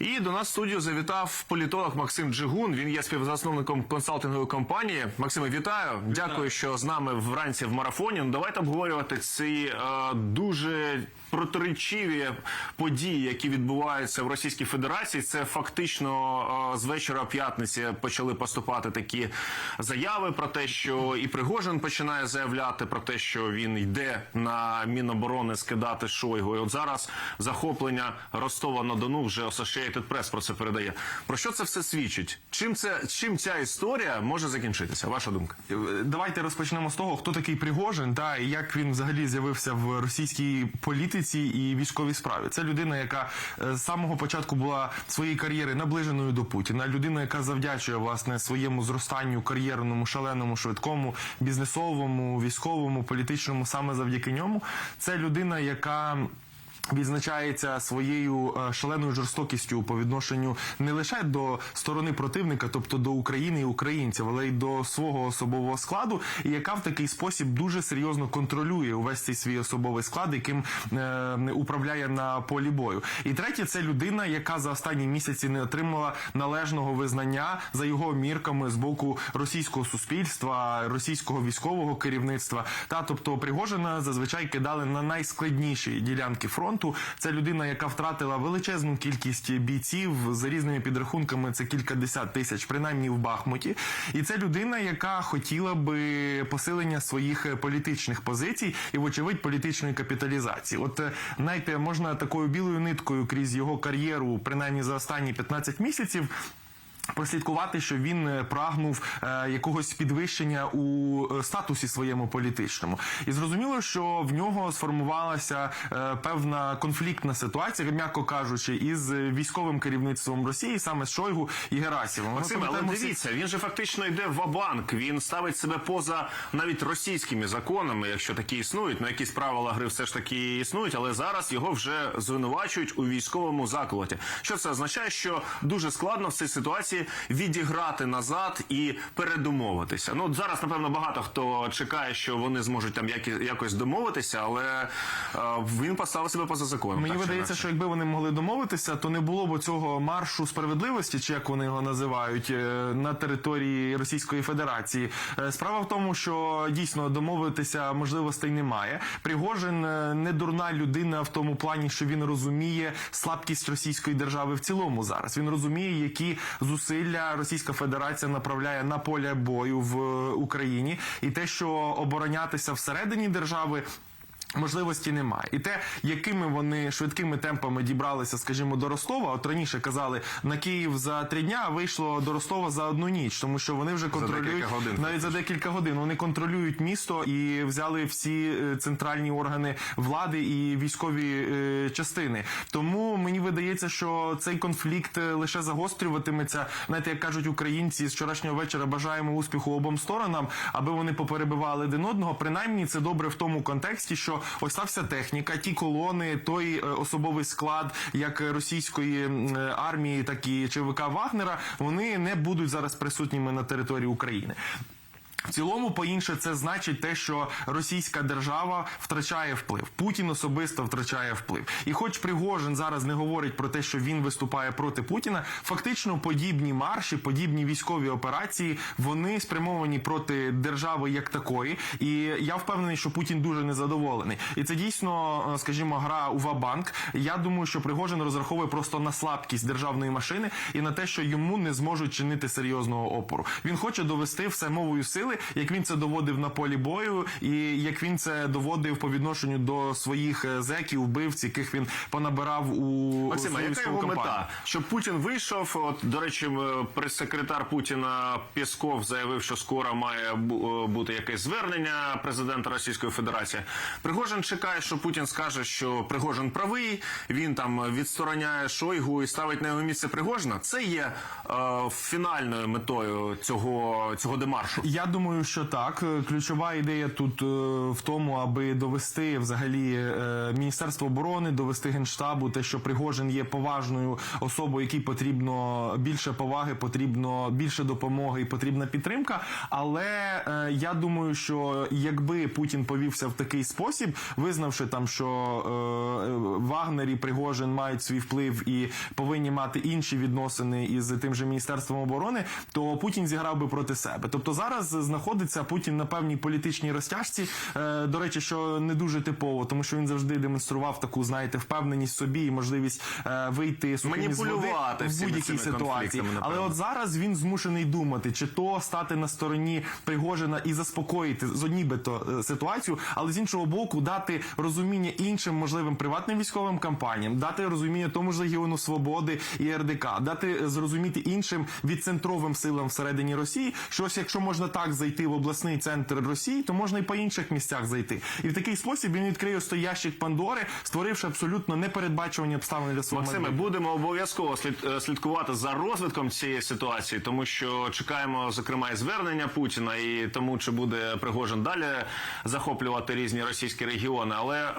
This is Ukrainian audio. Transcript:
І до нас в студію завітав політолог Максим Джигун. Він є співзасновником консалтингової компанії. Максиме, вітаю. Дякую, що з нами вранці в марафоні. Ну, давайте обговорювати ці е, дуже протиречиві події, які відбуваються в Російській Федерації. Це фактично е, з вечора п'ятниці почали поступати такі заяви про те, що і Пригожин починає заявляти про те, що він йде на Міноборони скидати Шойгу. І от зараз захоплення Ростова на Дону вже Associated Press про це передає. Про що це все свідчить? Чим це чим ця історія може закінчитися? Ваша думка? Давайте розпочнемо з того, хто такий Пригожин, та і як він взагалі з'явився в російській політиці і військовій справі. Це людина, яка е, з самого початку була своєї кар'єри наближеною до Путіна. Людина, яка завдячує власне своєму зростанню кар'єрному, шаленому, швидкому, бізнесовому, військовому, політичному саме завдяки ньому. Це людина, яка. Відзначається своєю е, шаленою жорстокістю по відношенню не лише до сторони противника, тобто до України і українців, але й до свого особового складу, і яка в такий спосіб дуже серйозно контролює увесь цей свій особовий склад, яким е, управляє на полі бою. І третє, це людина, яка за останні місяці не отримала належного визнання за його мірками з боку російського суспільства, російського військового керівництва. Та тобто Пригожина зазвичай кидали на найскладніші ділянки фронту. Це людина, яка втратила величезну кількість бійців за різними підрахунками. Це кількадесят тисяч, принаймні в Бахмуті. І це людина, яка хотіла би посилення своїх політичних позицій і, вочевидь, політичної капіталізації. От е, знаєте, можна такою білою ниткою крізь його кар'єру, принаймні за останні 15 місяців. Прослідкувати, що він е, прагнув е, якогось підвищення у е, статусі своєму політичному, і зрозуміло, що в нього сформувалася е, певна конфліктна ситуація, м'яко кажучи, із військовим керівництвом Росії, саме з Шойгу і Герасімом. Ми Максиме, але всі- дивіться, він же фактично йде в банк Він ставить себе поза навіть російськими законами, якщо такі існують. Ну якісь правила гри все ж таки існують, але зараз його вже звинувачують у військовому заколоті. Що це означає? Що дуже складно в цій ситуації відіграти назад і передумовитися. Ну от зараз, напевно, багато хто чекає, що вони зможуть там якось домовитися, але е, він поставив себе поза законом. Мені так видається, що якби вони могли домовитися, то не було б цього маршу справедливості, чи як вони його називають, е, на території Російської Федерації. Е, Справа в тому, що дійсно домовитися можливостей немає. Пригожин не дурна людина в тому плані, що він розуміє слабкість російської держави в цілому зараз. Він розуміє, які зусилля Російська Федерація направляє на поле бою в е, Україні, і те, що оборонятися всередині держави. Можливості немає, і те, якими вони швидкими темпами дібралися, скажімо, до Ростова. От раніше казали на Київ за три дня, а вийшло до Ростова за одну ніч, тому що вони вже контролюють декілька годин, навіть за декілька годин. Вони контролюють місто і взяли всі е, центральні органи влади і військові е, частини. Тому мені видається, що цей конфлікт е, лише загострюватиметься. Знаєте, як кажуть українці з вчорашнього вечора, бажаємо успіху обом сторонам, аби вони поперебивали один одного. Принаймні, це добре в тому контексті, що ось та вся техніка, ті колони, той е, особовий склад, як російської е, армії, так і ЧВК Вагнера, вони не будуть зараз присутніми на території України. В цілому, по-інше, це значить те, що російська держава втрачає вплив. Путін особисто втрачає вплив. І хоч Пригожин зараз не говорить про те, що він виступає проти Путіна, фактично подібні марші, подібні військові операції, вони спрямовані проти держави як такої. І я впевнений, що Путін дуже незадоволений. І це дійсно, е, скажімо, гра у Вабанк. Я думаю, що Пригожин розраховує просто на слабкість державної машини і на те, що йому не зможуть чинити серйозного опору. Він хоче довести все мовою сили, як він це доводив на полі бою, і як він це доводив по відношенню до своїх е, зеків, вбивць, яких він понабирав у Максима, яка його кампанію. мета? Щоб Путін вийшов. От до речі, прес-секретар Путіна Пєсков заявив, що скоро має е, бути якесь звернення президента Російської Федерації. Пригожин чекає, що Путін скаже, що Пригожин правий. Він там відстороняє Шойгу і ставить на його місце Пригожина. Це є е, фінальною метою цього цього демаршу. Я думаю. Думаю, що так. Ключова ідея тут е, в тому, аби довести взагалі е, Міністерство оборони, довести генштабу, те, що Пригожин є поважною особою, якій потрібно більше поваги, потрібно більше допомоги і потрібна підтримка. Але е, я думаю, що якби Путін повівся в такий спосіб, визнавши там, що Вагнер і Пригожин мають свій вплив і повинні мати інші відносини із тим же міністерством оборони, то Путін зіграв би проти себе. Тобто зараз знаходиться Путін на певній політичній розтяжці. Е, до речі, що не дуже типово, тому що він завжди демонстрував таку, знаєте, впевненість собі і можливість е, вийти води Маніпулювати в будь-якій ситуації. Але от зараз він змушений думати, чи то стати на стороні Пригожина і заспокоїти з нібито е, ситуацію, але з іншого боку дати розуміння іншим можливим приватним військовим кампаніям, дати розуміння тому ж Легіону Свободи і РДК, дати зрозуміти іншим відцентровим силам всередині Росії, що ось якщо можна так зайти в обласний центр Росії, то можна і по інших місцях зайти. І в такий спосіб він відкриє ось Пандори, створивши абсолютно непередбачувані обставини для свого Максиме, будемо обов'язково е, слідкувати за розвитком цієї ситуації, тому що чекаємо зокрема і звернення Путіна, і тому чи буде Пригожин далі захоплювати різні російські регіони. Але е,